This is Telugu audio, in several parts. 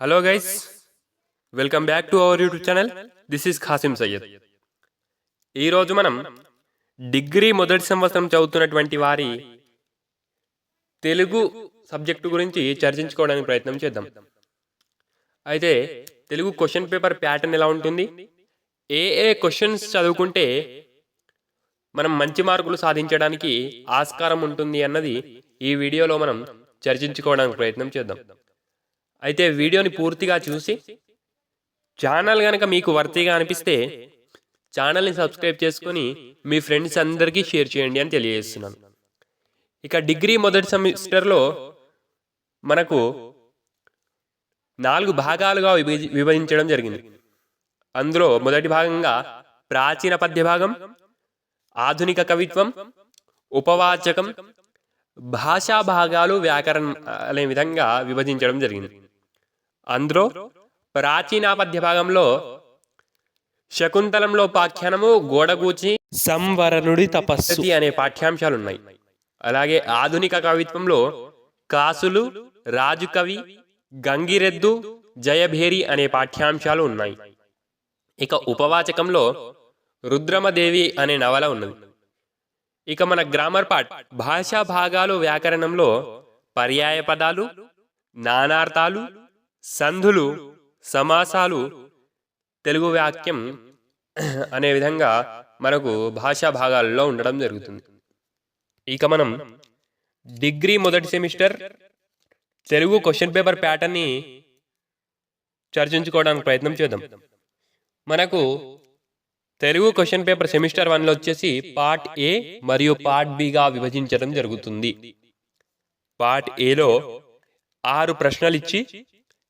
Hello guys welcome back to our YouTube channel this is Khasim Syed ఈరోజు మనం డిగ్రీ మొదటి సంవత్సరం చదువుతున్నటువంటి వారి తెలుగు సబ్జెక్టు గురించి చర్చించుకోవడానికి ప్రయత్నం చేద్దాం. అయితే తెలుగు క్వశ్చన్ పేపర్ ప్యాటర్న్ ఎలా ఉంటుంది? ఏ ఏ క్వశ్చన్స్ చదువుకుంటే మనం మంచి మార్కులు సాధించడానికి ఆస్కారం ఉంటుంది అన్నది ఈ వీడియోలో మనం చర్చించుకోవడానికి ప్రయత్నం చేద్దాం. అయితే వీడియోని పూర్తిగా చూసి ఛానల్ కనుక మీకు వర్తీగా అనిపిస్తే ఛానల్ని సబ్స్క్రైబ్ చేసుకొని మీ ఫ్రెండ్స్ అందరికీ షేర్ చేయండి అని తెలియజేస్తున్నాను. ఇక డిగ్రీ మొదటి సెమిస్టర్లో మనకు నాలుగు భాగాలుగా విభజించడం జరిగింది. అందులో మొదటి భాగంగా ప్రాచీన పద్య భాగం ఆధునిక కవిత్వం ఉపవాచకం భాషా భాగాలు వ్యాకరణం అనే విధంగా విభజించడం జరిగింది. అందులో ప్రాచీన పద్య భాగంలో శకుంతలంలో పాఖ్యానము గోడగూచి సంవరణుడి తపస్సు. అనే పాఠ్యాంశాలు ఉన్నాయి అలాగే ఆధునిక కవిత్వంలో కాసులు రాజుకవి గంగిరెద్దు జయభేరి అనే పాఠ్యాంశాలు ఉన్నాయి. ఇక ఉపవాచకంలో రుద్రమదేవి అనే నవల ఉన్నది. ఇక మన గ్రామర్ పార్ట్ భాషా భాగాలు వ్యాకరణంలో పర్యాయ పదాలు నానార్థాలు సంధులు సమాసాలు తెలుగు వాక్యం అనే విధంగా మనకు భాషా భాగాలలో ఉండడం జరుగుతుంది. ఇక మనం డిగ్రీ మొదటి సెమిస్టర్ తెలుగు క్వశ్చన్ పేపర్ ప్యాటర్న్ని చర్చించుకోవడానికి ప్రయత్నం చేద్దాం. మనకు తెలుగు క్వశ్చన్ పేపర్ సెమిస్టర్ వన్లో వచ్చేసి పార్ట్ ఏ మరియు పార్ట్ బిగా విభజించడం జరుగుతుంది. పార్ట్ ఏలో ఆరు ప్రశ్నలు ఇచ్చి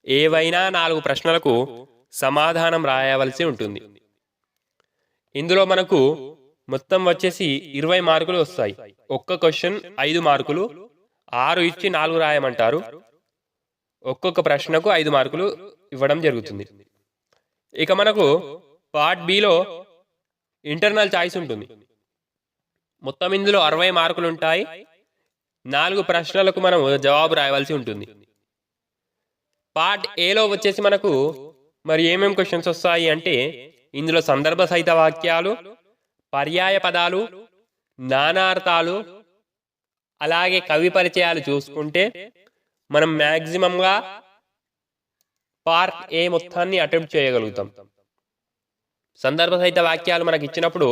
ఏవైనా నాలుగు ప్రశ్నలకు సమాధానం రాయవలసి ఉంటుంది. ఇందులో మనకు మొత్తం వచ్చేసి ఇరవై మార్కులు వస్తాయి. ఒక్క క్వశ్చన్ ఐదు మార్కులు ఆరు ఇచ్చి నాలుగు రాయమంటారు. ఒక్కొక్క ప్రశ్నకు ఐదు మార్కులు ఇవ్వడం జరుగుతుంది. ఇక మనకు పార్ట్ బిలో ఇంటర్నల్ చాయిస్ ఉంటుంది. మొత్తం ఇందులో అరవై మార్కులు ఉంటాయి. నాలుగు ప్రశ్నలకు మనం జవాబు రాయవలసి ఉంటుంది. పార్ట్ ఏలో వచ్చేసి మనకు మరి ఏమేం క్వశ్చన్స్ వస్తాయి అంటే ఇందులో సందర్భ సహిత వాక్యాలు పర్యాయ పదాలు నానార్థాలు అలాగే కవి పరిచయాలు చూసుకుంటే మనం మ్యాక్సిమంగా పార్ట్ ఏ మొత్తాన్ని అటెంప్ట్ చేయగలుగుతాం. సందర్భ సహిత వాక్యాలు మనకి ఇచ్చినప్పుడు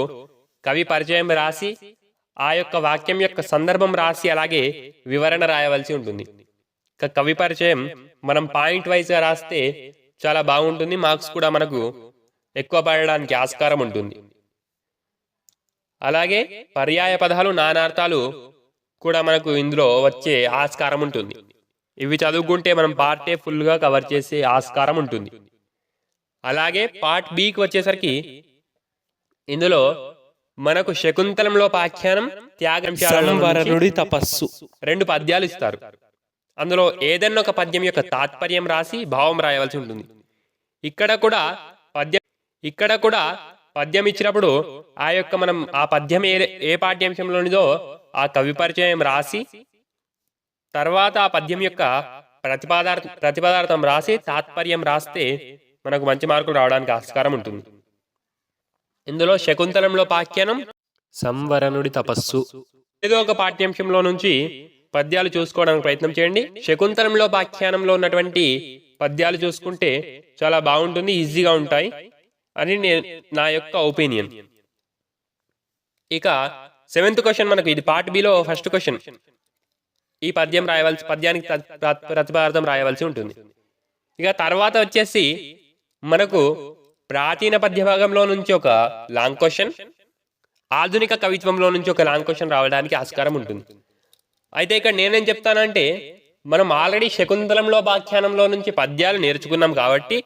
కవి పరిచయం రాసి ఆ యొక్క వాక్యం యొక్క సందర్భం రాసి అలాగే వివరణ రాయవలసి ఉంటుంది. కవి పరిచయం మనం పాయింట్ వైజ్గా రాస్తే చాలా బాగుంటుంది. మార్క్స్ కూడా మనకు ఎక్కువ పడడానికి ఆస్కారం ఉంటుంది. అలాగే పర్యాయ పదాలు నానార్థాలు కూడా మనకు ఇందులో వచ్చే ఆస్కారం ఉంటుంది. ఇవి చదువుకుంటే మనం పార్ట్ ఏ ఫుల్గా కవర్ చేసే ఆస్కారం ఉంటుంది. అలాగే పార్ట్ బికి వచ్చేసరికి ఇందులో మనకు శకుంతలంలో పాఖ్యానం సంవరణుడి తపస్సు. రెండు పద్యాలు ఇస్తారు. అందులో ఏదన్నా ఒక పద్యం యొక్క తాత్పర్యం రాసి భావం రాయవలసి ఉంటుంది. ఇక్కడ కూడా పద్యం ఇక్కడ కూడా పద్యం ఇచ్చినప్పుడు ఆ యొక్క మనం ఆ పద్యం ఏ ఏ పాఠ్యాంశంలోనిదో ఆ కవి పరిచయం రాసి తర్వాత ఆ పద్యం యొక్క ప్రతిపాదార్ ప్రతిపదార్థం రాసి తాత్పర్యం రాస్తే మనకు మంచి మార్కులు రావడానికి ఆస్కారం ఉంటుంది. ఇందులో శకుంతలంలో పాఖ్యానం సంవరణుడి తపస్సు. ఏదో ఒక పాఠ్యాంశంలో నుంచి పద్యాలు చూసుకోవడానికి ప్రయత్నం చేయండి. శకుంతలంలో పాఖ్యానంలో ఉన్నటువంటి పద్యాలు చూసుకుంటే చాలా బాగుంటుంది ఈజీగా ఉంటాయి. అని నేను నా యొక్క ఒపీనియన్. ఇక సెవెంత్ క్వశ్చన్ మనకు ఇది పార్ట్ బిలో ఫస్ట్ క్వశ్చన్. ఈ పద్యం రాయవలసి పద్యానికి ప్ర- రాయవలసి ఉంటుంది. ఇక తర్వాత వచ్చేసి మనకు ప్రాచీన పద్య భాగంలో నుంచి ఒక లాంగ్ క్వశ్చన్ ఆధునిక కవిత్వంలో నుంచి ఒక లాంగ్ క్వశ్చన్ రావడానికి ఆస్కారం ఉంటుంది. అయితే ఇక్కడ నేనేం చెప్తానంటే మనం ఆల్రెడీ శకుంతలంలో వ్యాఖ్యానంలో నుంచి పద్యాలు నేర్చుకున్నాం కాబట్టి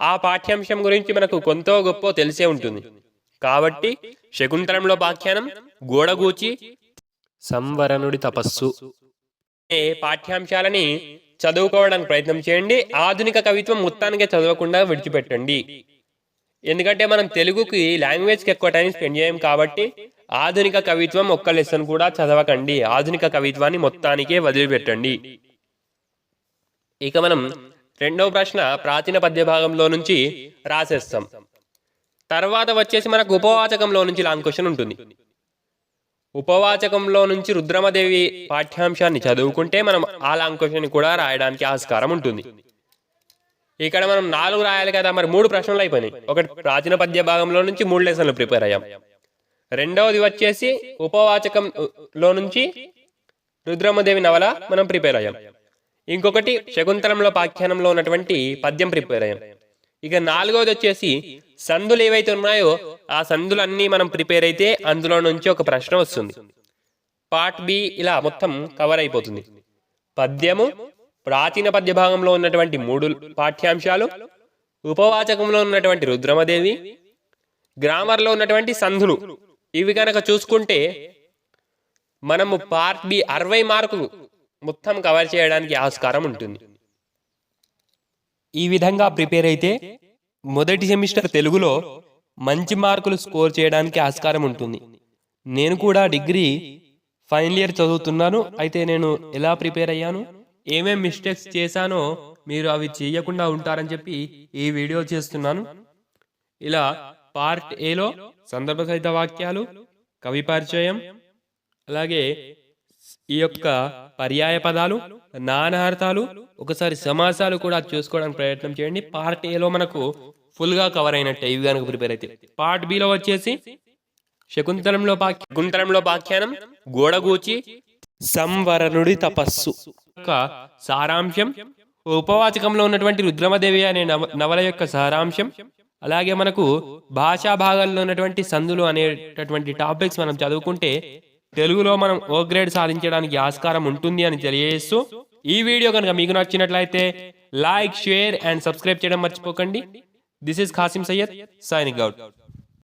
ఆ పాఠ్యాంశం గురించి మనకు కొంత గొప్ప తెలిసే ఉంటుంది. కాబట్టి శకుంతలంలో వ్యాఖ్యానం గోడగూచి సంవరణుడి తపస్సు. అనే పాఠ్యాంశాలని చదువుకోవడానికి ప్రయత్నం చేయండి ఆధునిక కవిత్వం మొత్తానికే చదవకుండా విడిచిపెట్టండి. ఎందుకంటే మనం తెలుగుకి లాంగ్వేజ్కి ఎక్కువ టైం స్పెండ్ చేయం కాబట్టి ఆధునిక కవిత్వం ఒక్క లెసన్ కూడా చదవకండి. ఆధునిక కవిత్వాన్ని మొత్తానికే వదిలిపెట్టండి. ఇక మనం రెండవ ప్రశ్న ప్రాచీన పద్య భాగంలో నుంచి రాసేస్తాం. తర్వాత వచ్చేసి మనకు ఉపవాచకంలో నుంచి లాంగ్ క్వశ్చన్ ఉంటుంది. ఉపవాచకంలో నుంచి రుద్రమదేవి పాఠ్యాంశాన్ని చదువుకుంటే మనం ఆ లాంగ్ క్వశ్చన్ కూడా రాయడానికి ఆస్కారం ఉంటుంది. ఇక్కడ మనం నాలుగు రాయాలి కదా మరి మూడు ప్రశ్నలు అయిపోయినాయి. ఒకటి ప్రాచీన పద్య భాగంలో నుంచి మూడు లెసన్లు ప్రిపేర్ అయ్యాం. రెండవది వచ్చేసి ఉపవాచకం లో నుంచి రుద్రమ్మదేవి నవల మనం ప్రిపేర్ అయ్యాం. ఇంకొకటి శకుంతలంలో పాఖ్యానంలో ఉన్నటువంటి పద్యం ప్రిపేర్ అయ్యాం. ఇక నాలుగవది వచ్చేసి సందులు ఏవైతే ఉన్నాయో ఆ సందులన్నీ మనం ప్రిపేర్ అయితే అందులో నుంచి ఒక ప్రశ్న వస్తుంది. పార్ట్ బి ఇలా మొత్తం కవర్ అయిపోతుంది. పద్యము ప్రాచీన పద్యభాగంలో ఉన్నటువంటి మూడు పాఠ్యాంశాలు ఉపవాచకంలో ఉన్నటువంటి రుద్రమదేవి గ్రామర్లో ఉన్నటువంటి సంధులు. ఇవి కనుక చూసుకుంటే మనము పార్ట్ బి అరవై మార్కులు మొత్తం కవర్ చేయడానికి ఆస్కారం ఉంటుంది. ఈ విధంగా ప్రిపేర్ అయితే మొదటి సెమిస్టర్ తెలుగులో మంచి మార్కులు స్కోర్ చేయడానికి ఆస్కారం ఉంటుంది. నేను కూడా డిగ్రీ ఫైనల్ ఇయర్ చదువుతున్నాను అయితే నేను ఎలా ప్రిపేర్ అయ్యాను? ఏమేం మిస్టేక్స్ చేశానో మీరు అవి చేయకుండా ఉంటారని చెప్పి ఈ వీడియో చేస్తున్నాను. ఇలా పార్ట్ ఏలో సందర్భ సహిత వాక్యాలు కవి పరిచయం అలాగే ఈ యొక్క పర్యాయ పదాలు నానార్థాలు ఒకసారి సమాసాలు కూడా చూసుకోవడానికి ప్రయత్నం చేయండి. పార్ట్ ఏలో మనకు ఫుల్గా కవర్ అయినట్టే. ఇవి కనుక ప్రిపేర్ అయితే. పార్ట్ బిలో వచ్చేసి శకుంతలంలో పాఖ్య శకుంతలంలో పాఖ్యానం గోడగూచి సంవరణుడి తపస్సు. యొక్క సారాంశం ఉపవాచకంలో ఉన్నటువంటి రుద్రమదేవి అనే నవ నవల యొక్క సారాంశం అలాగే మనకు భాషా భాగాల్లో ఉన్నటువంటి సందులు అనేటటువంటి టాపిక్స్ మనం చదువుకుంటే తెలుగులో మనం ఓ గ్రేడ్ సాధించడానికి ఆస్కారం ఉంటుంది అని తెలియజేస్తూ ఈ వీడియో కనుక మీకు నచ్చినట్లయితే లైక్ షేర్ అండ్ సబ్స్క్రైబ్ చేయడం మర్చిపోకండి. This is Khasim Syed signing out.